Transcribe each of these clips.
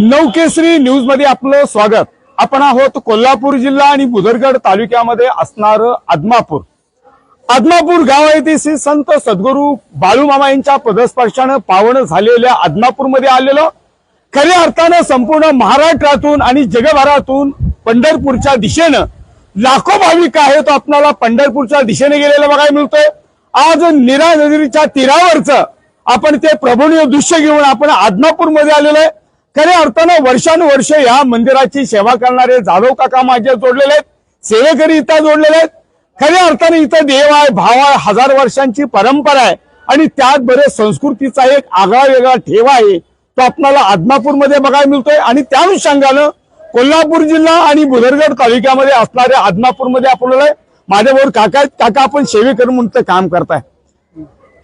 नवकेसरी न्यूजमध्ये आपलं स्वागत. आपण आहोत कोल्हापूर जिल्हा आणि बुदरगड तालुक्यामध्ये असणार आदमापूर. आदमापूर गाव आहे ते श्री संत सद्गुरू बाळूमामा यांच्या पदस्पर्शानं पावन झालेल्या आदमापूरमध्ये आलेलं. खऱ्या अर्थानं संपूर्ण महाराष्ट्रातून आणि जगभरातून पंढरपूरच्या दिशेनं लाखो भाविक आहेत तो आपल्याला पंढरपूरच्या दिशेने गेलेला बघायला मिळतोय. आज निरा नदीच्या तीरावरचं आपण ते प्रभूनीय दृश्य घेऊन आपण आदमापूरमध्ये आलेलो आहे. खऱ्या अर्थानं वर्षानुवर्ष या मंदिराची सेवा करणारे जाधव काका माझे जोडलेले आहेत. सेवेकरी इथं जोडलेले आहेत. खऱ्या अर्थाने इथं देव आहे भाव आहे हजार वर्षांची परंपरा आहे. आणि त्यात बरेच संस्कृतीचा एक आगळा वेगळा ठेवा आहे. तो आपल्याला आदमापूरमध्ये बघायला मिळतोय. आणि त्या अनुषंगानं कोल्हापूर जिल्हा आणि बुधरगड तालुक्यामध्ये असणाऱ्या आदमापूरमध्ये आपल्याला माझ्याबरोबर काका आहेत. काका आपण सेवेकरी म्हणून काम करताय.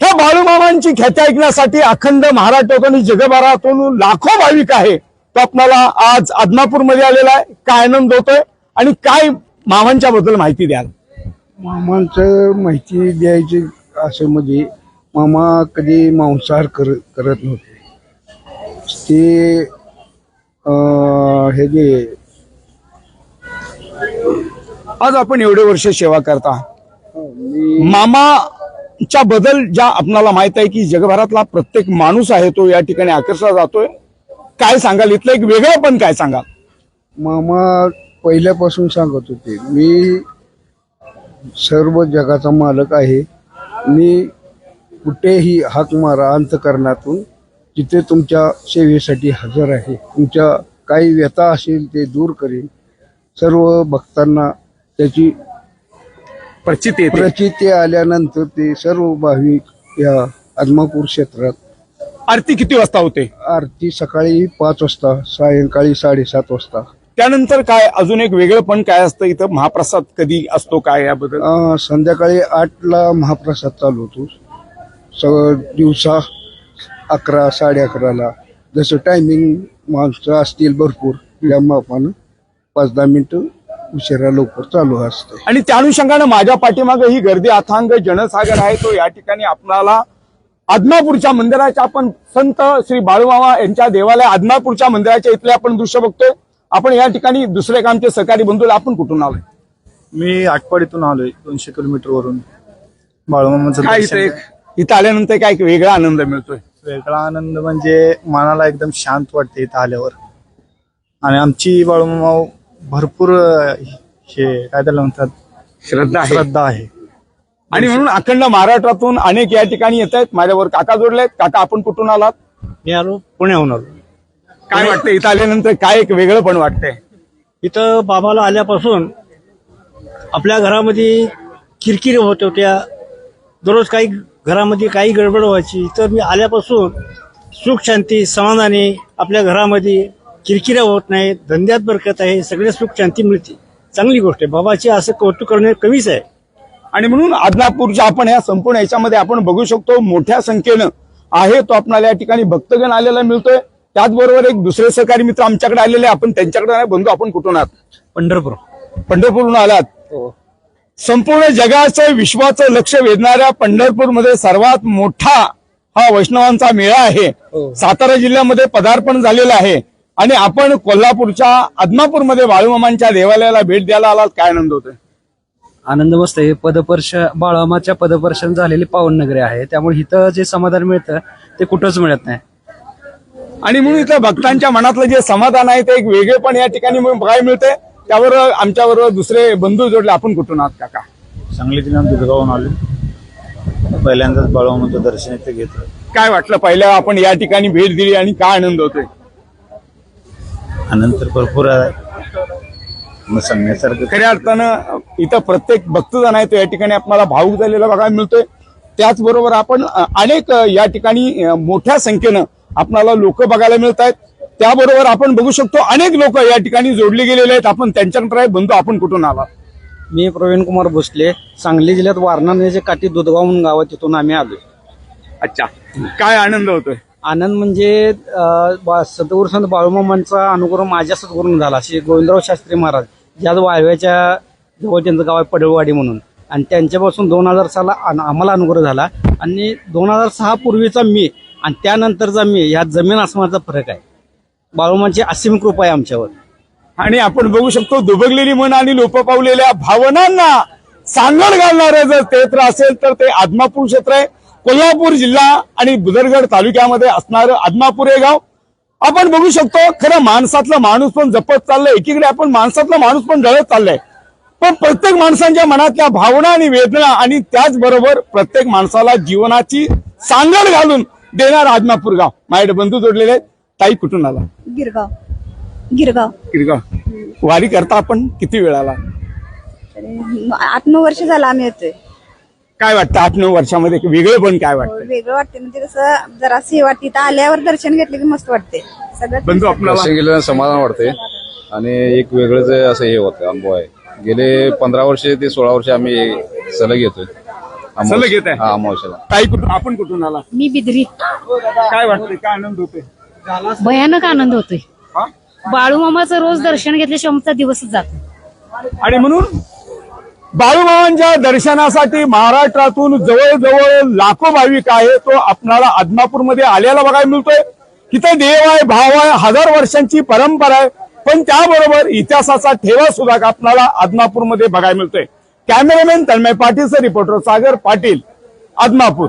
ह्या बाळूमामांची ख्याती ऐकण्यासाठी अखंड महाराष्ट्रातून आणि जगभरातून लाखो भाविक आहे. तो आपल्याला आज आदमापूरमध्ये आलेला आहे. काय आनंद होतोय आणि काय मामांच्या बद्दल माहिती द्याल? मामांचं माहिती द्यायची असं म्हणजे मामा कधी मांसाहार कर करत नव्हते. ते अं, हे जे आज आपण एवढे वर्ष सेवा करता. मी च्या बदल ज्या आपणाला माहीत आहे की जगभरातला प्रत्येक माणूस आहे तो या ठिकाणी आकर्षला जातोय. काय सांगाल? इथलं एक वेगळं पण काय सांगाल? मामा पहिल्यापासून सांगत होते मी सर्व जगाचा मालक आहे. मी कुठेही हाक मारा अंतकरणातून जिथे तुमच्या सेवेसाठी हजर आहे तुमच्या काही व्यथा असेल ते दूर करीन. सर्व भक्तांना त्याची प्रचित येते. प्रचिती आल्यानंतर ते सर्व भाविक या आदमापूर क्षेत्रात आरती किती वाजता होते? आरती सकाळी पाच वाजता सायंकाळी साडेसात वाजता. त्यानंतर काय अजून एक वेगळं पण काय असतं इथं? महाप्रसाद कधी असतो काय याबद्दल? अं, संध्याकाळी आठला महाप्रसाद चालू होतो. स दिवसा अकरा साडे अकराला जसं टायमिंग माणसं असतील भरपूर या मापानं पाच दहा मिनिटं उशिरा लवकर चालू असते. आणि त्या अनुषंगानं माझ्या पाठीमागे ही गर्दी अथांग जनसागर आहे तो या ठिकाणी आपणाला आदमापूरच्या मंदिराच्या आपण संत श्री बाळूमामा यांच्या देवालय आदमापूरच्या मंदिराच्या इथले आपण दृश्य बघतोय. आपण या ठिकाणी दुसरे एक आमचे सहकारी बंधू आपण कुठून आलोय? मी आटपाडीतून आलोय दोनशे किलोमीटर वरून. बाळूमामाचं काय दर्शन इथं एक इथं आल्यानंतर काय एक वेगळा आनंद मिळतोय? वेगळा आनंद म्हणजे मनाला एकदम शांत वाटते इथं आल्यावर. आणि आमची बाळूमामा भरपूर अं, हे काय त्याला म्हणतात? श्रद्धा आहे. श्रद्धा आहे. आणि म्हणून अखंड महाराष्ट्रातून अनेक या ठिकाणी येत आहेत. माझ्यावर काका जोडलेत काका आपण कुठून आलात? मी आलो पुण्याहून आलो. काय वाटतं इथं आल्यानंतर काय एक वेगळं पण वाटतंय? इथं बाबाला आल्यापासून आपल्या घरामध्ये किरकिरी होत होत्या. दररोज काही घरामध्ये काही गडबड व्हायची. तर मी आल्यापासून सुख शांती समाधानी आपल्या घरामध्ये किरकिऱ्या होत नाही धंद्यात बरकत आहे सगळे सुख शांती मिळते. चांगली गोष्ट आहे. बाबाची असं कौतुक करणे कमीच आहे. आणि म्हणून आदलापूरच्या आपण या संपूर्ण याच्यामध्ये आपण बघू शकतो मोठ्या संख्येनं आहे तो आपल्याला या ठिकाणी भक्तगण आलेला मिळतोय. त्याचबरोबर एक दुसरे सहकारी मित्र आमच्याकडे आलेले आपण त्यांच्याकडे नाही बंधू आपण कुठून आहात? पंढरपूर. पंढरपूरहून आलात. संपूर्ण जगाचं विश्वाचं लक्ष वेधणाऱ्या पंढरपूरमध्ये सर्वात मोठा हा वैष्णवांचा मेळा आहे. सातारा जिल्ह्यामध्ये पदार्पण झालेलं आहे. आणि आपण कोल्हापूरच्या आदमापूरमध्ये बाळूमामांच्या देवालयाला भेट द्यायला आलात काय आनंद होतोय? आनंद मस्त आहे. पदपर्श बाळामाच्या पदपर्शन झालेली पावन नगरी आहे. त्यामुळे इथं जे समाधान मिळतं ते कुठंच मिळत नाही. आणि म्हणून इथं भक्तांच्या मनातलं जे समाधान आहे ते एक वेगळे पण या ठिकाणी बघायला मिळते त्यावर आमच्याबरोबर दुसरे बंधू जोडले. आपण कुठून आहात काका? सांगली जिल्ह्यात दुधगावून आलो पहिल्यांदाच बाळूमामाचं दर्शन इथे घेतलं. काय वाटलं? पहिल्या आपण या ठिकाणी भेट दिली आणि काय आनंद होतोय? आनंद भरपूर आहे. सांगण्यासारखं खऱ्या अर्थानं इथं प्रत्येक भक्तजण आहे तो या ठिकाणी आपल्याला भाऊक झालेला बघायला मिळतोय. त्याचबरोबर आपण अनेक या ठिकाणी मोठ्या संख्येनं आपल्याला लोक बघायला मिळत आहेत. त्याबरोबर आपण बघू शकतो अनेक लोक या ठिकाणी जोडले गेलेले आहेत. आपण त्यांच्याकडे बंधू आपण कुठून आला मी प्रवीण कुमार भोसले सांगली जिल्ह्यात वारणा नदीच्या काठी दुधगाव म्हणून गावात तिथून आम्ही आलोय. अच्छा. काय आनंद होतोय? आनंद म्हणजे अं, बा- संत बाळूमामांचा अनुग्रह माझ्या सद्गुरून झाला. श्री गोविंदराव शास्त्री महाराज ज्यात वाळव्याच्या जवळ त्यांचं गाव आहे पडळवाडी म्हणून. आणि त्यांच्यापासून दोन हजार साला आम्हाला अनुग्रह झाला. आणि दोन हजार सहा पूर्वीचा मी आणि त्यानंतरचा मी ह्या जमीन आसमानाचा फरक आहे. बाळूमांची असीम कृपा आहे आमच्यावर. आणि आपण बघू शकतो दुबगलेली मन आणि लोप पावलेल्या भावनांना सांगड घालणारं जर क्षेत्र असेल तर ते आदमापूर क्षेत्र आहे. कोल्हापूर जिल्हा आणि बुदरगड तालुक्यामध्ये असणारं आदमापूर हे गाव. आपण बघू शकतो खरं माणसातला माणूस पण जपत चाललंय. एकीकडे आपण माणसातला माणूस पण जळत चाललाय. पण प्रत्येक माणसांच्या मनातल्या भावना आणि वेदना आणि त्याचबरोबर प्रत्येक माणसाला जीवनाची सांगड घालून देणार आदमापूर गाव. माझ्याकडे बंधू जोडलेले आहेत. ताई कुठून आला? गिरगाव. गिरगाव. किरगाव वारी करता आपण? किती वेळाला आठ नऊ वर्ष झालं आम्ही येतोय. काय वाटतं? आठ नऊ वर्षामध्ये वेगळं पण काय वाटतं? वेगळं वाटते म्हणजे कसं जरा हे वाटते इथं आल्यावर दर्शन घेतलं की मस्त वाटते सगळं बंधू आपल्याला दर्शन गेल्यानं समाधान वाटते आणि एक वेगळंच असं हे होतं अनुभव आहे. गेले पंधरा वर्षे ते सोळा वर्ष आम्ही सलग येतोय सलग येत आहे? हा अमावस्याला. ताई कुठून आपण कुठून आला मी बिदरी. काय वाटतंय? काय आनंद होतोय? भयानक आनंद होतोय. हा? बाळूमामाचं रोज दर्शन घेतल्याशिवाय आमचा दिवसच जातो आणि म्हणून? बाळूमामांच्या दर्शनासाठी महाराष्ट्रातून जवळजवळ लाखो भाविक आहे. तो आपणाला आदमापूरमध्ये आल्याला बघायला मिळतोय. तिथे देव आहे भाव आहे हजार वर्षांची परंपरा आहे. पण त्याबरोबर इतिहासाचा ठेवा सुद्धा आपणाला आदमापूरमध्ये बघायला मिळतोय. Cameraman Tanmay Patil sir reporter Sagar Patil Adamapur.